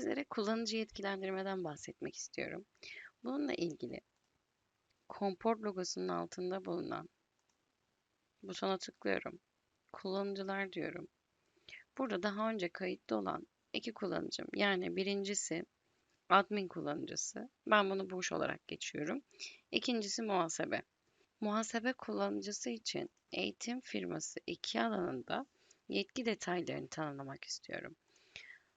Sizlere kullanıcı yetkilendirmeden bahsetmek istiyorum. Bununla ilgili Comport logosunun altında bulunan butona tıklıyorum. Kullanıcılar diyorum. Burada daha önce kayıtlı olan iki kullanıcım yani birincisi admin kullanıcısı. Ben bunu boş olarak geçiyorum. İkincisi muhasebe. Muhasebe kullanıcısı için eğitim firması 2 alanında yetki detaylarını tanımlamak istiyorum.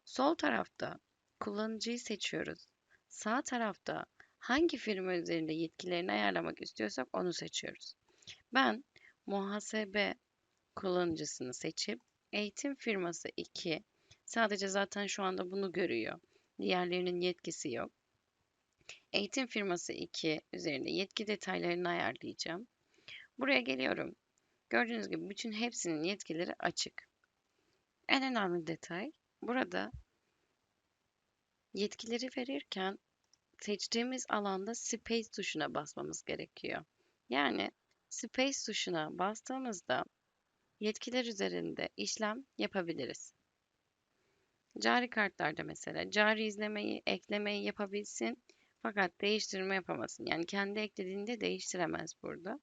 Sol tarafta kullanıcıyı seçiyoruz. Sağ tarafta hangi firma üzerinde yetkilerini ayarlamak istiyorsak onu seçiyoruz. Ben muhasebe kullanıcısını seçip eğitim firması 2 sadece zaten şu anda bunu görüyor. Diğerlerinin yetkisi yok. Eğitim firması 2 üzerinde yetki detaylarını ayarlayacağım. Buraya geliyorum. Gördüğünüz gibi bütün hepsinin yetkileri açık. En önemli detay burada yetkileri verirken seçtiğimiz alanda Space tuşuna basmamız gerekiyor. Yani Space tuşuna bastığımızda yetkiler üzerinde işlem yapabiliriz. Cari kartlarda mesela cari izlemeyi, eklemeyi yapabilsin fakat değiştirme yapamasın. Yani kendi eklediğinde değiştiremez burada.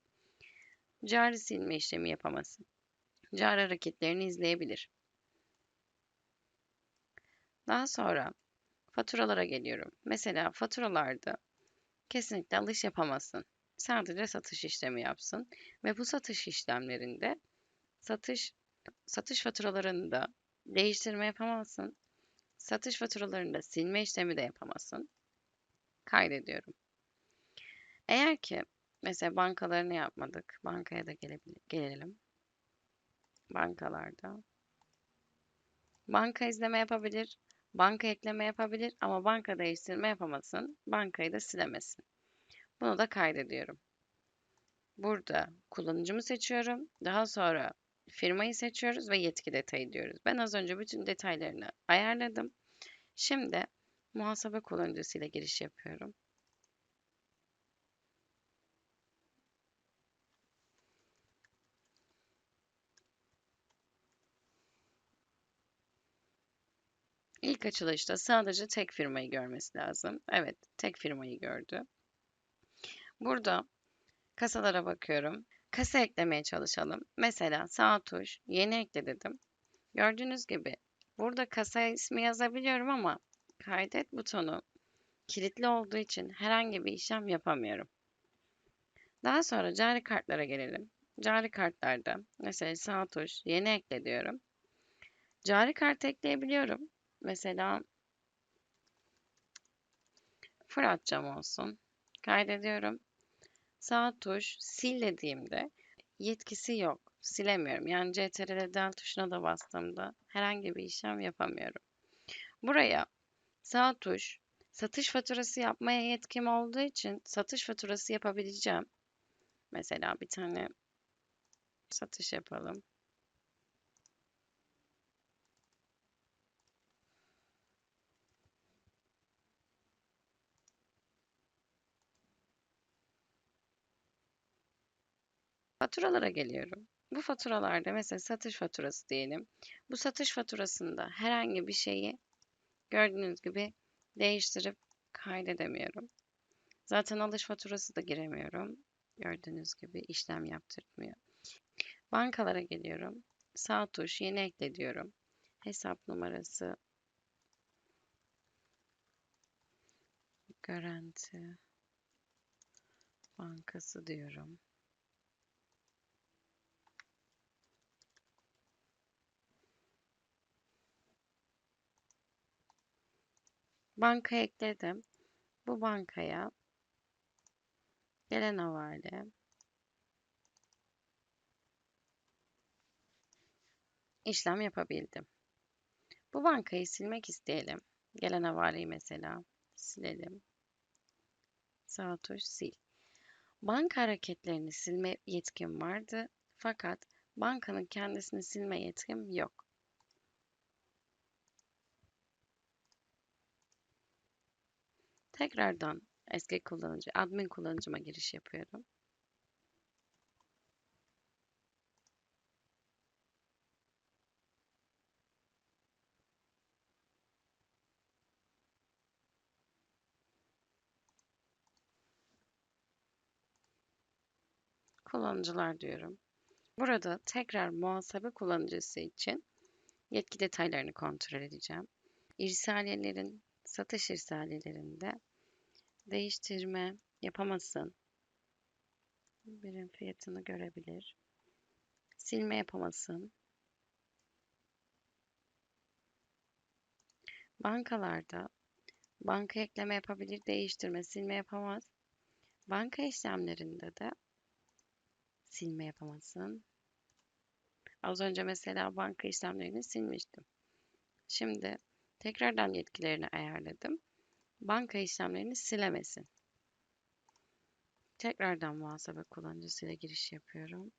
Cari silme işlemi yapamasın. Cari hareketlerini izleyebilir. Daha sonra faturalara geliyorum. Mesela faturalarda kesinlikle alış yapamasın. Sadece satış işlemi yapsın ve bu satış işlemlerinde satış satış faturalarında değiştirme yapamazsın. Satış faturalarında silme işlemi de yapamazsın. Kaydediyorum. Eğer ki mesela bankalarını yapmadık. Bankaya da gelelim. Bankalarda. Banka izleme yapabilir. Banka ekleme yapabilir ama banka değiştirme yapamasın. Bankayı da silemesin. Bunu da kaydediyorum. Burada kullanıcımı seçiyorum. Daha sonra firmayı seçiyoruz ve yetki detayı diyoruz. Ben az önce bütün detaylarını ayarladım. Şimdi muhasebe kullanıcısıyla giriş yapıyorum. İlk açılışta sadece tek firmayı görmesi lazım. Evet, tek firmayı gördü. Burada kasalara bakıyorum. Kasa eklemeye çalışalım. Mesela sağ tuş, yeni ekle dedim. Gördüğünüz gibi burada kasa ismi yazabiliyorum ama kaydet butonu kilitli olduğu için herhangi bir işlem yapamıyorum. Daha sonra cari kartlara gelelim. Cari kartlarda mesela sağ tuş, yeni ekle diyorum. Cari kart ekleyebiliyorum. Mesela Fırat cam olsun. Kaydediyorum. Sağ tuş sil dediğimde yetkisi yok. Silemiyorum. Yani CTRL del tuşuna da bastığımda herhangi bir işlem yapamıyorum. Buraya sağ tuş satış faturası yapmaya yetkim olduğu için satış faturası yapabileceğim. Mesela bir tane satış yapalım. Faturalara geliyorum. Bu faturalarda mesela satış faturası diyelim. Bu satış faturasında herhangi bir şeyi gördüğünüz gibi değiştirip kaydedemiyorum. Zaten alış faturası da giremiyorum. Gördüğünüz gibi işlem yaptırmıyor. Bankalara geliyorum. Sağ tuş yeni ekle diyorum. Hesap numarası Garanti Bankası diyorum. Banka ekledim. Bu bankaya gelen havale işlem yapabildim. Bu bankayı silmek isteyelim. Gelen havaleyi mesela silelim. Sağ tuş sil. Banka hareketlerini silme yetkim vardı fakat bankanın kendisini silme yetkim yok. Tekrardan eski kullanıcı, admin kullanıcıma giriş yapıyorum. kullanıcılar diyorum. Burada tekrar muhasebe kullanıcısı için yetki detaylarını kontrol edeceğim. İrsaliyelerin, satış irsaliyelerinde değiştirme yapamasın. Birim fiyatını görebilir. Silme yapamasın. Bankalarda banka ekleme yapabilir, değiştirme, silme yapamaz. Banka işlemlerinde de silme yapamazsın. Az önce mesela banka işlemlerini silmiştim. Şimdi tekrardan yetkilerini ayarladım. Banka işlemlerini silemesin. Tekrardan muhasebe kullanıcısıyla giriş yapıyorum.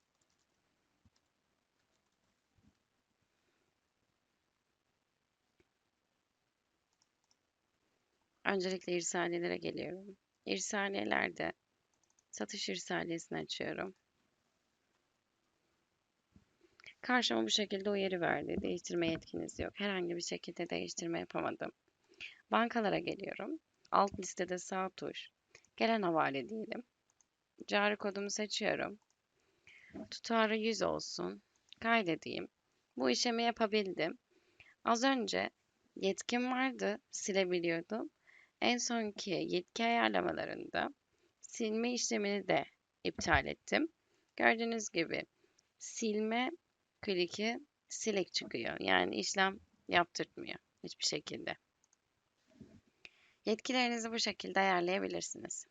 Öncelikle irsaliyelere geliyorum. İrsaliyelerde satış irsaliyesini açıyorum. Karşıma bu şekilde uyarı verdi. Değiştirme yetkiniz yok. Herhangi bir şekilde değiştirme yapamadım. Bankalara geliyorum. Alt listede sağ tuş. Gelen havale diyelim. Cari kodumu seçiyorum. Tutarı 100 olsun. Kaydedeyim. Bu işlemi yapabildim. Az önce yetkim vardı. Silebiliyordum. En sonki yetki ayarlamalarında silme işlemini de iptal ettim. Gördüğünüz gibi silme kliki silek çıkıyor. Yani işlem yaptırtmıyor hiçbir şekilde. Yetkilerinizi bu şekilde ayarlayabilirsiniz.